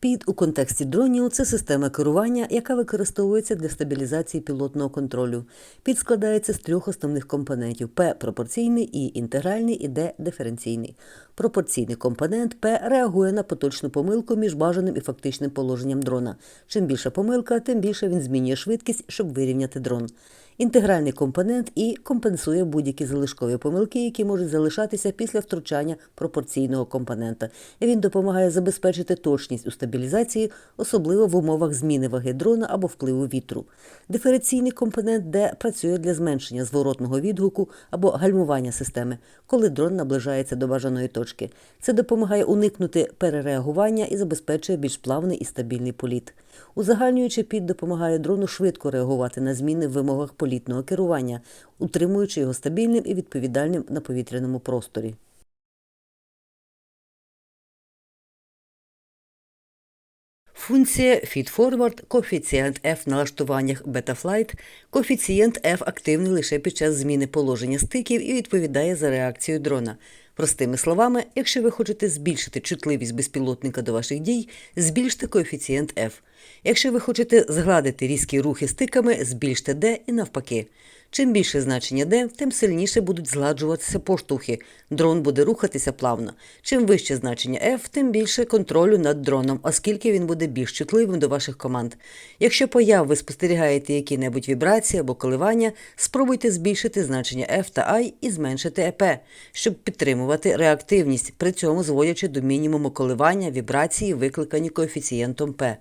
Під у контексті дронів це система керування, яка використовується для стабілізації пілотного контролю. Під складається з трьох основних компонентів: П пропорційний, І інтегральний і Д диференційний. Пропорційний компонент П реагує на поточну помилку між бажаним і фактичним положенням дрона. Чим більша помилка, тим більше він змінює швидкість, щоб вирівняти дрон. Інтегральний компонент І компенсує будь-які залишкові помилки, які можуть залишатися після втручання пропорційного компонента. Він допомагає забезпечити точність у стабілізації, особливо в умовах зміни ваги дрона або впливу вітру. Диференційний компонент Д працює для зменшення зворотного відгуку або гальмування системи, коли дрон наближається до бажаної точки. Це допомагає уникнути перереагування і забезпечує більш плавний і стабільний політ. Узагальнюючи під допомагає дрону швидко реагувати на зміни в вимогах політного керування, утримуючи його стабільним і відповідальним на повітряному просторі. Функція Feed-Forward, коефіцієнт F в налаштуваннях Betaflight, коефіцієнт F активний лише під час зміни положення стиків і відповідає за реакцію дрона. Простими словами, якщо ви хочете збільшити чутливість безпілотника до ваших дій, збільште коефіцієнт F. Якщо ви хочете згладити різкі рухи стиками, збільште D і навпаки. Чим більше значення D, тим сильніше будуть згладжуватися поштовхи. Дрон буде рухатися плавно. Чим вище значення F, тим більше контролю над дроном, оскільки він буде більш чутливим до ваших команд. Якщо появ ви спостерігаєте які-небудь вібрації або коливання, спробуйте збільшити значення F та I і зменшити EP, щоб підтримувати реактивність, при цьому зводячи до мінімуму коливання, вібрації, викликані коефіцієнтом P.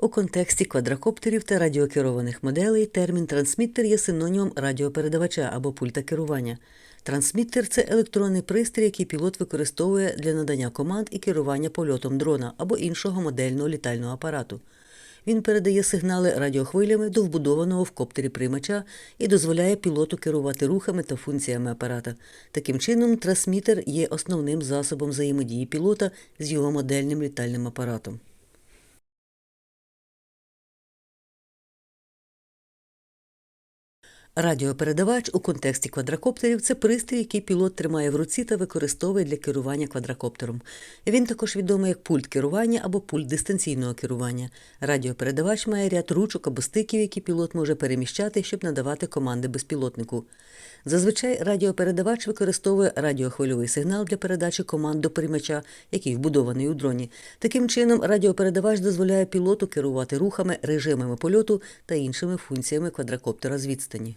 У контексті квадрокоптерів та радіокерованих моделей термін трансміттер є синонімом радіопередавача або пульта керування. Трансміттер це електронний пристрій, який пілот використовує для надання команд і керування польотом дрона або іншого модельного літального апарату. Він передає сигнали радіохвилями до вбудованого в коптері приймача і дозволяє пілоту керувати рухами та функціями апарата. Таким чином, трансмітер є основним засобом взаємодії пілота з його модельним літальним апаратом. Радіопередавач у контексті квадрокоптерів це пристрій, який пілот тримає в руці та використовує для керування квадрокоптером. Він також відомий як пульт керування або пульт дистанційного керування. Радіопередавач має ряд ручок або стиків, які пілот може переміщати, щоб надавати команди безпілотнику. Зазвичай радіопередавач використовує радіохвильовий сигнал для передачі команд до приймача, який вбудований у дроні. Таким чином, радіопередавач дозволяє пілоту керувати рухами, режимами польоту та іншими функціями квадрокоптера з відстані.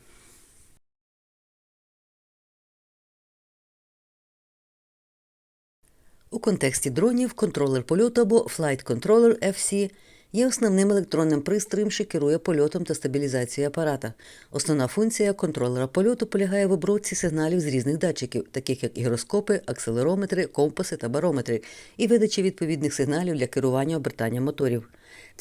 У контексті дронів контролер польоту або Flight Controller FC є основним електронним пристроєм, що керує польотом та стабілізацією апарата. Основна функція контролера польоту полягає в обробці сигналів з різних датчиків, таких як гіроскопи, акселерометри, компаси та барометри, і видачі відповідних сигналів для керування обертанням моторів.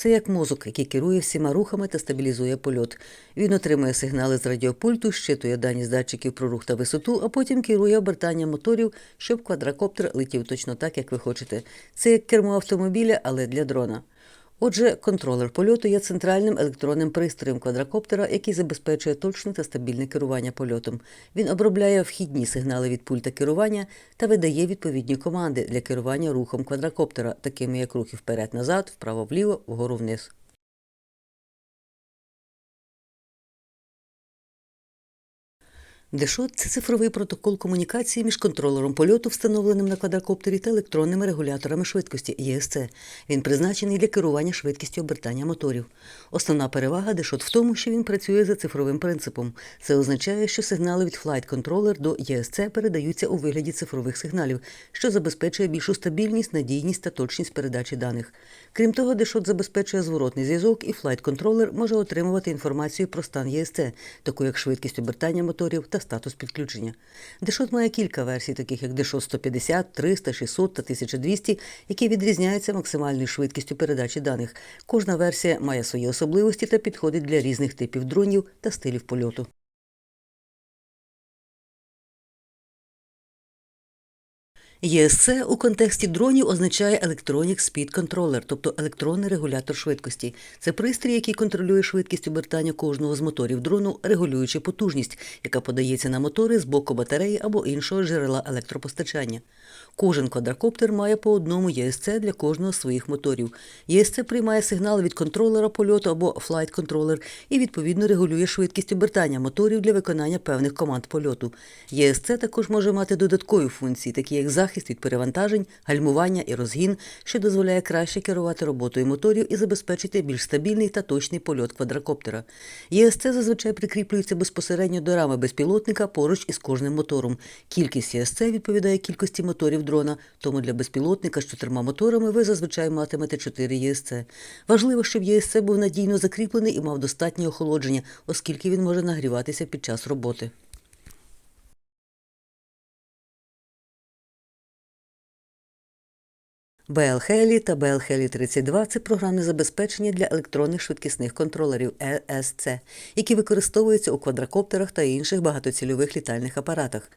Це як мозок, який керує всіма рухами та стабілізує польот. Він отримує сигнали з радіопульту, щитує дані з датчиків про рух та висоту, а потім керує обертанням моторів, щоб квадрокоптер летів точно так, як ви хочете. Це як кермо автомобіля, але для дрона. Отже, контролер польоту є центральним електронним пристроєм квадрокоптера, який забезпечує точне та стабільне керування польотом. Він обробляє вхідні сигнали від пульта керування та видає відповідні команди для керування рухом квадрокоптера, такими як рухи вперед-назад, вправо-вліво, вгору-вниз. Дешот це цифровий протокол комунікації між контролером польоту, встановленим на квадрокоптері, та електронними регуляторами швидкості ЄСЦ. Він призначений для керування швидкістю обертання моторів. Основна перевага Дешот в тому, що він працює за цифровим принципом. Це означає, що сигнали від Flight Controller до ЄСЦ передаються у вигляді цифрових сигналів, що забезпечує більшу стабільність, надійність та точність передачі даних. Крім того, Дешот забезпечує зворотний зв'язок, і Flight Controller може отримувати інформацію про стан ЄСЦ, таку як швидкість обертання моторів та статус підключення. Дешот має кілька версій, таких як Дешот 150, 300, 600 та 1200, які відрізняються максимальною швидкістю передачі даних. Кожна версія має свої особливості та підходить для різних типів дронів та стилів польоту. ЄСЦ у контексті дронів означає Electronic Speed Controller, тобто електронний регулятор швидкості. Це пристрій, який контролює швидкість обертання кожного з моторів дрону, регулюючи потужність, яка подається на мотори з боку батареї або іншого джерела електропостачання. Кожен квадрокоптер має по одному ЄСЦ для кожного з своїх моторів. ЄСЦ приймає сигнали від контролера польоту або флайт контролер і відповідно регулює швидкість обертання моторів для виконання певних команд польоту. ЄСЦ також може мати додаткові функції, такі як захист від перевантажень, гальмування і розгін, що дозволяє краще керувати роботою моторів і забезпечити більш стабільний та точний польот квадрокоптера. ЄСЦ зазвичай прикріплюється безпосередньо до рами безпілотника поруч із кожним мотором. Кількість ЄСЦ відповідає кількості моторів дрона, тому для безпілотника з чотирма моторами ви зазвичай матимете 4 ЄСЦ. Важливо, щоб ЄСЦ був надійно закріплений і мав достатнє охолодження, оскільки він може нагріватися під час роботи. BL-Heli та BL-Heli 32 – це програмне забезпечення для електронних швидкісних контролерів ЕСЦ, які використовуються у квадрокоптерах та інших багатоцільових літальних апаратах.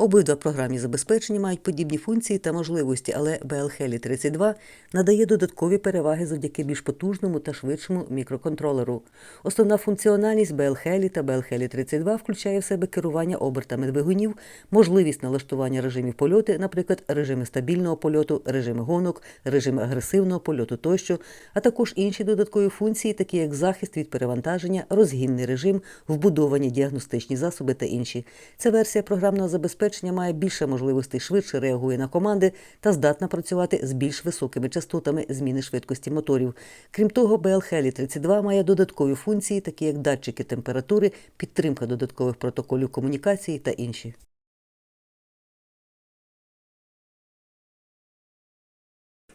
Обидва програмні забезпечення мають подібні функції та можливості, але BL-Heli 32 надає додаткові переваги завдяки більш потужному та швидшому мікроконтролеру. Основна функціональність BL-Heli та BL-Heli 32 включає в себе керування обертами двигунів, можливість налаштування режимів польоту, наприклад, режими стабільного польоту, режими гонок, режими агресивного польоту тощо, а також інші додаткові функції, такі як захист від перевантаження, розгінний режим, вбудовані діагностичні засоби та інші. Ця версія програмного забезпечення має більше можливостей, швидше реагує на команди та здатна працювати з більш високими частотами зміни швидкості моторів. Крім того, BL-Heli 32 має додаткові функції, такі як датчики температури, підтримка додаткових протоколів комунікації та інші.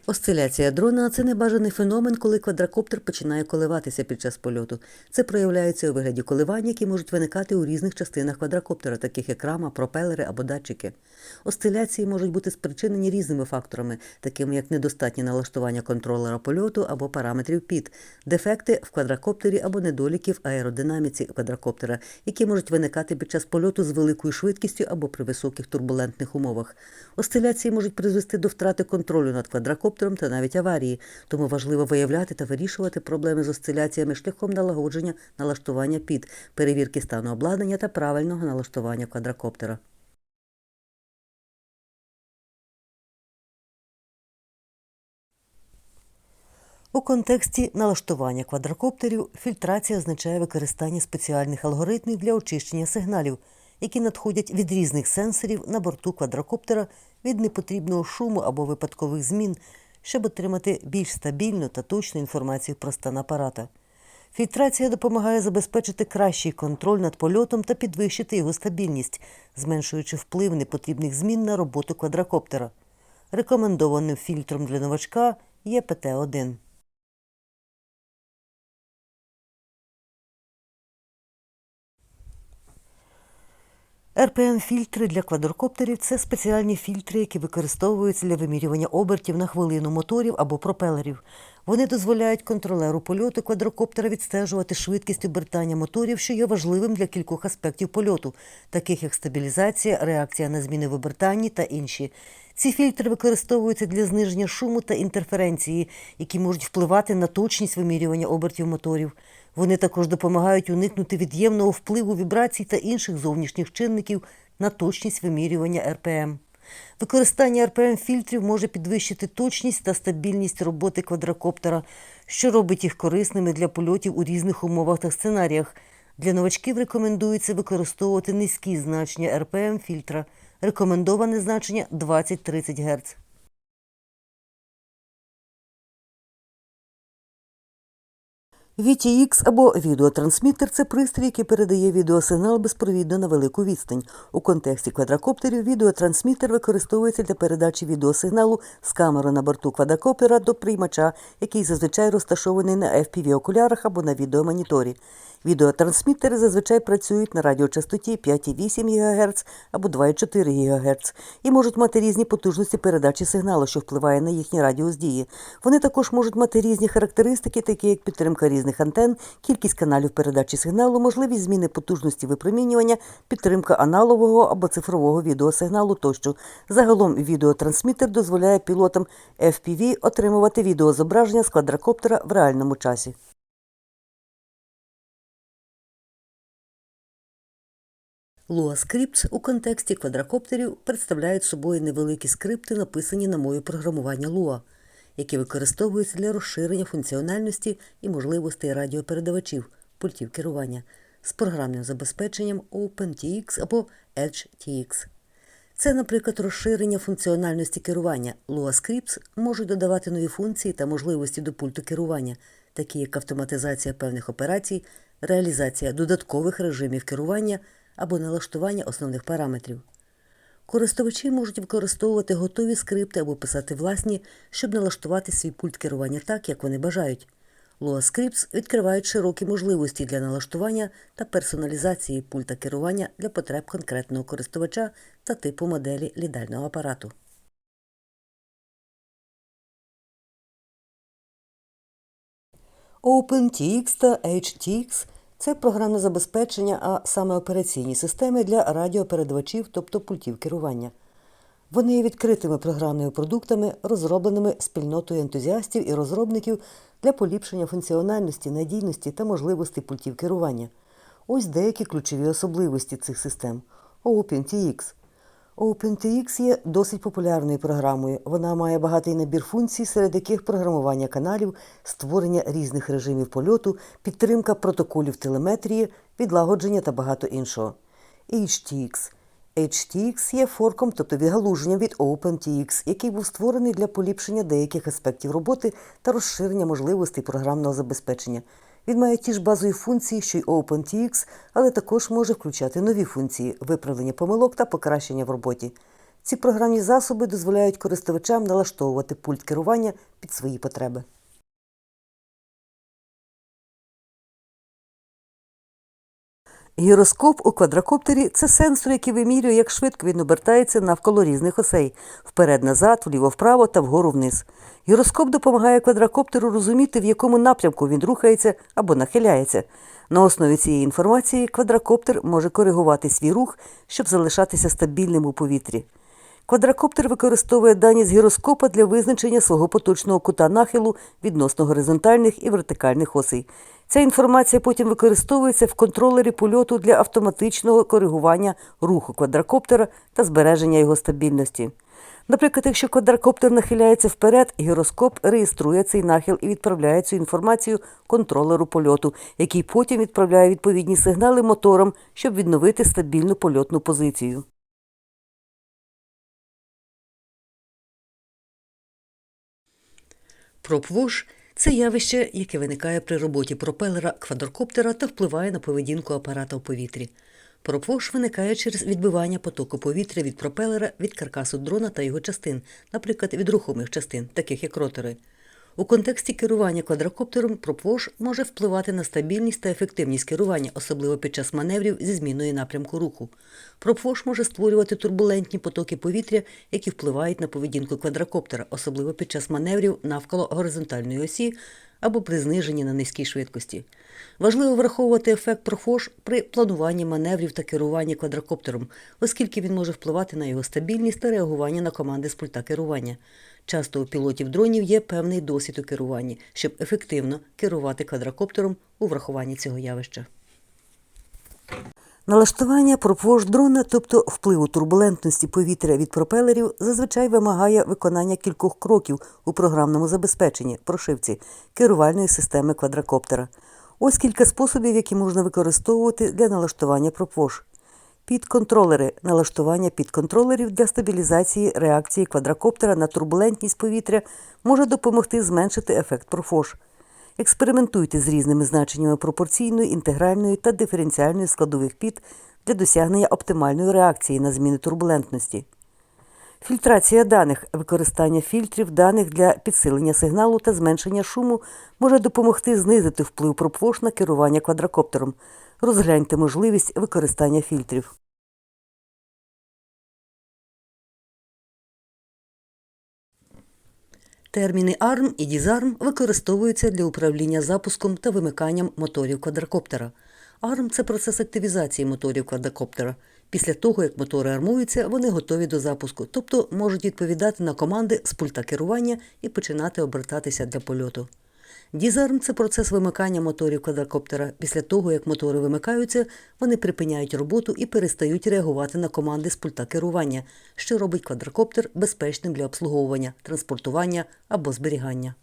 Осциляція дрона це небажаний феномен, коли квадрокоптер починає коливатися під час польоту. Це проявляється у вигляді коливань, які можуть виникати у різних частинах квадрокоптера, таких як рама, пропелери або датчики. Осциляції можуть бути спричинені різними факторами, такими як недостатнє налаштування контролера польоту або параметрів ПІД, дефекти в квадрокоптері або недоліки в аеродинаміці квадрокоптера, які можуть виникати під час польоту з великою швидкістю або при високих турбулентних умовах. Осциляції можуть призвести до втрати контролю над квадрокоптером та навіть аварії, тому важливо виявляти та вирішувати проблеми з осциляціями шляхом налагодження налаштування під перевірки стану обладнання та правильного налаштування квадрокоптера. У контексті налаштування квадрокоптерів фільтрація означає використання спеціальних алгоритмів для очищення сигналів, які надходять від різних сенсорів на борту квадрокоптера від непотрібного шуму або випадкових змін, щоб отримати більш стабільну та точну інформацію про стан апарата. Фільтрація допомагає забезпечити кращий контроль над польотом та підвищити його стабільність, зменшуючи вплив непотрібних змін на роботу квадрокоптера. Рекомендованим фільтром для новачка є ПТ-1. РПМ-фільтри для квадрокоптерів це спеціальні фільтри, які використовуються для вимірювання обертів на хвилину моторів або пропелерів. Вони дозволяють контролеру польоту квадрокоптера відстежувати швидкість обертання моторів, що є важливим для кількох аспектів польоту, таких як стабілізація, реакція на зміни в обертанні та інші. Ці фільтри використовуються для зниження шуму та інтерференції, які можуть впливати на точність вимірювання обертів моторів. Вони також допомагають уникнути від'ємного впливу вібрацій та інших зовнішніх чинників на точність вимірювання РПМ. Використання РПМ-фільтрів може підвищити точність та стабільність роботи квадрокоптера, що робить їх корисними для польотів у різних умовах та сценаріях. Для новачків рекомендується використовувати низькі значення РПМ-фільтра, рекомендоване значення 20-30 Гц. VTX або відеотрансмітер це пристрій, який передає відеосигнал безпровідно на велику відстань. У контексті квадрокоптерів відеотрансмітер використовується для передачі відеосигналу з камери на борту квадрокоптера до приймача, який зазвичай розташований на FPV-окулярах або на відеомоніторі. Відеотрансмітери зазвичай працюють на радіочастоті 5,8 ГГц або 2,4 ГГц і можуть мати різні потужності передачі сигналу, що впливає на їхній радіус дії. Вони також можуть мати різні характеристики, такі як підтримка різних антен, кількість каналів передачі сигналу, можливість зміни потужності випромінювання, підтримка аналогового або цифрового відеосигналу тощо. Загалом відеотрансмітер дозволяє пілотам FPV отримувати відеозображення з квадрокоптера в реальному часі. Lua Scripts у контексті квадрокоптерів представляють собою невеликі скрипти, написані на мові програмування Lua, які використовуються для розширення функціональності і можливостей радіопередавачів, пультів керування з програмним забезпеченням OpenTX або EdgeTX. Це, наприклад, розширення функціональності керування. Lua Scripts можуть додавати нові функції та можливості до пульту керування, такі як автоматизація певних операцій, реалізація додаткових режимів керування або налаштування основних параметрів. Користувачі можуть використовувати готові скрипти або писати власні, щоб налаштувати свій пульт керування так, як вони бажають. Lua Scripts відкривають широкі можливості для налаштування та персоналізації пульта керування для потреб конкретного користувача та типу моделі лідального апарату. OpenTX та HTX – це програмне забезпечення, а саме операційні системи для радіопередавачів, тобто пультів керування. Вони є відкритими програмними продуктами, розробленими спільнотою ентузіастів і розробників для поліпшення функціональності, надійності та можливостей пультів керування. Ось деякі ключові особливості цих систем. OpenTX. OpenTX є досить популярною програмою. Вона має багатий набір функцій, серед яких програмування каналів, створення різних режимів польоту, підтримка протоколів телеметрії, відлагодження та багато іншого. HTX. HTX є форком, тобто відгалуженням від OpenTX, який був створений для поліпшення деяких аспектів роботи та розширення можливостей програмного забезпечення. Він має ті ж базові функції, що й OpenTX, але також може включати нові функції виправлення помилок та покращення в роботі. Ці програмні засоби дозволяють користувачам налаштовувати пульт керування під свої потреби. Гіроскоп у квадрокоптері це сенсор, який вимірює, як швидко він обертається навколо різних осей вперед-назад, вліво-вправо та вгору-вниз. Гіроскоп допомагає квадрокоптеру розуміти, в якому напрямку він рухається або нахиляється. На основі цієї інформації квадрокоптер може коригувати свій рух, щоб залишатися стабільним у повітрі. Квадрокоптер використовує дані з гіроскопа для визначення свого поточного кута нахилу відносно горизонтальних і вертикальних осей. Ця інформація потім використовується в контролері польоту для автоматичного коригування руху квадрокоптера та збереження його стабільності. Наприклад, якщо квадрокоптер нахиляється вперед, гіроскоп реєструє цей нахил і відправляє цю інформацію контролеру польоту, який потім відправляє відповідні сигнали моторам, щоб відновити стабільну польотну позицію. Пропвош це явище, яке виникає при роботі пропелера квадрокоптера та впливає на поведінку апарата в повітрі. Пропош виникає через відбивання потоку повітря від пропелера від каркасу дрона та його частин, наприклад, від рухомих частин, таких як ротори. У контексті керування квадрокоптером пропвош може впливати на стабільність та ефективність керування, особливо під час маневрів зі зміною напрямку руху. Пропвош може створювати турбулентні потоки повітря, які впливають на поведінку квадрокоптера, особливо під час маневрів навколо горизонтальної осі або при зниженні на низькій швидкості. Важливо враховувати ефект профош при плануванні маневрів та керуванні квадрокоптером, оскільки він може впливати на його стабільність та реагування на команди з пульта керування. Часто у пілотів дронів є певний досвід у керуванні, щоб ефективно керувати квадрокоптером у врахуванні цього явища. Налаштування пропвож дрона, тобто впливу турбулентності повітря від пропелерів, зазвичай вимагає виконання кількох кроків у програмному забезпеченні прошивці керувальної системи квадрокоптера. Ось кілька способів, які можна використовувати для налаштування пропвож. Підконтролери налаштування підконтролерів для стабілізації реакції квадрокоптера на турбулентність повітря може допомогти зменшити ефект профош. Експериментуйте з різними значеннями пропорційної, інтегральної та диференціальної складових під для досягнення оптимальної реакції на зміни турбулентності. Фільтрація даних, використання фільтрів даних для підсилення сигналу та зменшення шуму може допомогти знизити вплив пропош на керування квадрокоптером. Розгляньте можливість використання фільтрів. Терміни арм і дізарм використовуються для управління запуском та вимиканням моторів квадрокоптера. Арм – це процес активізації моторів квадрокоптера. Після того, як мотори армуються, вони готові до запуску, тобто можуть відповідати на команди з пульта керування і починати обертатися для польоту. Дізарм це процес вимикання моторів квадрокоптера. Після того, як мотори вимикаються, вони припиняють роботу і перестають реагувати на команди з пульта керування, що робить квадрокоптер безпечним для обслуговування, транспортування або зберігання.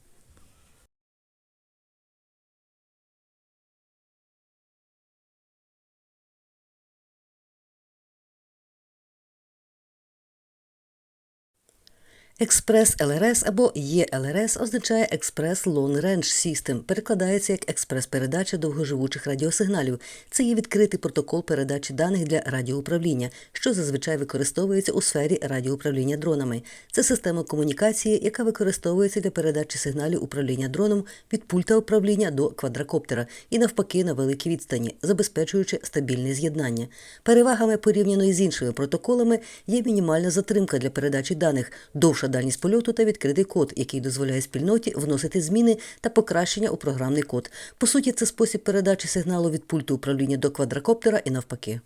Експрес ЛРС або ЄЛРС означає Express Long Range System, перекладається як експрес-передача довгоживучих радіосигналів. Це є відкритий протокол передачі даних для радіоуправління, що зазвичай використовується у сфері радіоуправління дронами. Це система комунікації, яка використовується для передачі сигналів управління дроном від пульта управління до квадрокоптера і навпаки на великій відстані, забезпечуючи стабільне з'єднання. Перевагами порівняно із іншими протоколами є мінімальна затримка для передачі даних, довша дальність польоту та відкритий код, який дозволяє спільноті вносити зміни та покращення у програмний код. По суті, це спосіб передачі сигналу від пульту управління до квадрокоптера і навпаки.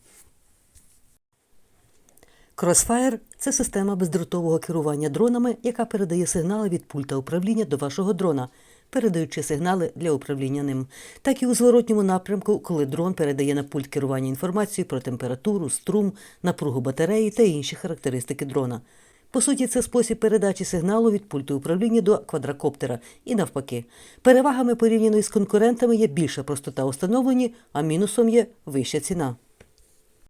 Crossfire – це система бездротового керування дронами, яка передає сигнали від пульта управління до вашого дрона, передаючи сигнали для управління ним. Так і у зворотньому напрямку, коли дрон передає на пульт керування інформацію про температуру, струм, напругу батареї та інші характеристики дрона. По суті, це спосіб передачі сигналу від пульту управління до квадрокоптера і навпаки. Перевагами порівняно із конкурентами є більша простота установлені, а мінусом є вища ціна.